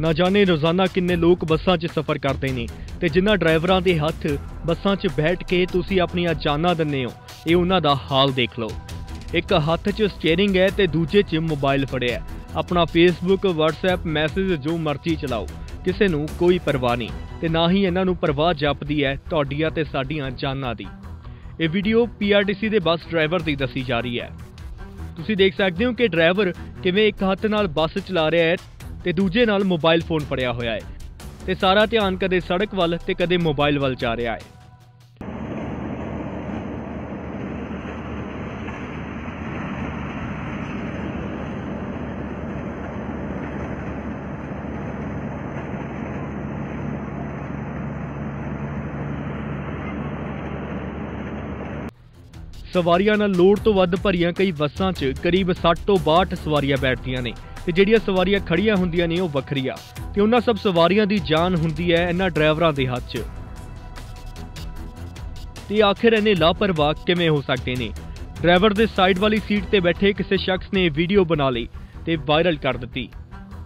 ਨਾ ਜਾਣੇ ਰੋਜ਼ਾਨਾ ਕਿੰਨੇ ਲੋਕ ਬੱਸਾਂ 'ਚ ਸਫ਼ਰ ਕਰਦੇ ਨੇ ਤੇ ਜਿਨ੍ਹਾਂ ਡਰਾਈਵਰਾਂ ਦੇ ਹੱਥ ਬੱਸਾਂ 'ਚ ਬੈਠ ਕੇ ਤੁਸੀਂ ਆਪਣੀਆਂ ਜਾਨਾਂ ਦਿੰਦੇ ਹੋ, ਇਹ ਉਹਨਾਂ ਦਾ ਹਾਲ ਦੇਖ ਲਓ। ਇੱਕ ਹੱਥ 'ਚ ਸਟੀਅਰਿੰਗ ਹੈ ਤੇ ਦੂਜੇ 'ਚ ਮੋਬਾਈਲ ਫੜਿਆ ਆਪਣਾ ਫੇਸਬੁੱਕ WhatsApp ਮੈਸੇਜ ਜੋ ਮਰਜ਼ੀ ਚਲਾਓ, ਕਿਸੇ ਨੂੰ ਕੋਈ ਪਰਵਾਹ ਨਹੀਂ ਤੇ ਨਾ ਹੀ ਇਹਨਾਂ ਨੂੰ ਪਰਵਾਹ ਜਾਪਦੀ ਹੈ ਤੁਹਾਡੀਆਂ ਤੇ ਸਾਡੀਆਂ ਜਾਨਾਂ ਦੀ। ਇਹ ਵੀਡੀਓ PRTC ਦੇ ਬੱਸ ਡਰਾਈਵਰ ਦੀ ਦੱਸੀ ਜਾ ਰਹੀ ਹੈ। ਤੁਸੀਂ ਦੇਖ ਸਕਦੇ ਹੋ ਕਿ ਡਰਾਈਵਰ ਕਿਵੇਂ ਇੱਕ ਹੱਥ ਨਾਲ ਬੱਸ ਚਲਾ ਰਿਹਾ ਹੈ ਤੇ ਦੂਜੇ ਨਾਲ ਮੋਬਾਈਲ ਫੋਨ ਫੜਿਆ ਹੋਇਆ ਹੈ। ਤੇ ਸਾਰਾ ਧਿਆਨ ਕਦੇ ਸੜਕ ਵੱਲ ਤੇ ਕਦੇ ਮੋਬਾਈਲ ਵੱਲ ਜਾ ਰਿਹਾ ਹੈ। ਸਵਾਰੀਆਂ ਨਾਲ ਲੋੜ ਤੋਂ ਵੱਧ ਭਰੀਆਂ ਕਈ ਬੱਸਾਂ 'ਚ ਕਰੀਬ 60 ਤੋਂ 62 ਸਵਾਰੀਆਂ ਬੈਠਦੀਆਂ ਨੇ। ਤੇ ਜਿਹੜੀਆਂ ਸਵਾਰੀਆਂ ਖੜੀਆਂ ਹੁੰਦੀਆਂ ਨੇ ਉਹ ਵੱਖਰੀਆਂ। ਤੇ ਉਹਨਾਂ ਸਭ ਸਵਾਰੀਆਂ ਦੀ ਜਾਨ ਹੁੰਦੀ ਹੈ ਇਹਨਾਂ ਡਰਾਈਵਰਾਂ ਦੇ ਹੱਥ 'ਚ। ਤੇ ਆਖਿਰ ਇਹਨੇ ਲਾਪਰਵਾਹ ਕਿਵੇਂ ਹੋ ਸਕਦੇ ਨੇ? ਡਰਾਈਵਰ ਦੇ ਸਾਈਡ ਵਾਲੀ ਸੀਟ ਤੇ ਬੈਠੇ ਕਿਸੇ ਸ਼ਖਸ ਨੇ ਵੀਡੀਓ ਬਣਾ ਲਈ ਤੇ ਵਾਇਰਲ ਕਰ ਦਿੱਤੀ।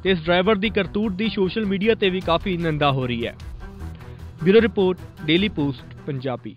ਤੇ ਇਸ ਡਰਾਈਵਰ ਦੀ ਕਰਤੂਤ ਦੀ ਸੋਸ਼ਲ ਮੀਡੀਆ ਤੇ ਵੀ ਕਾਫੀ ਨਿੰਦਾ ਹੋ ਰਹੀ ਹੈ। Bureau report, daily post, Punjabi.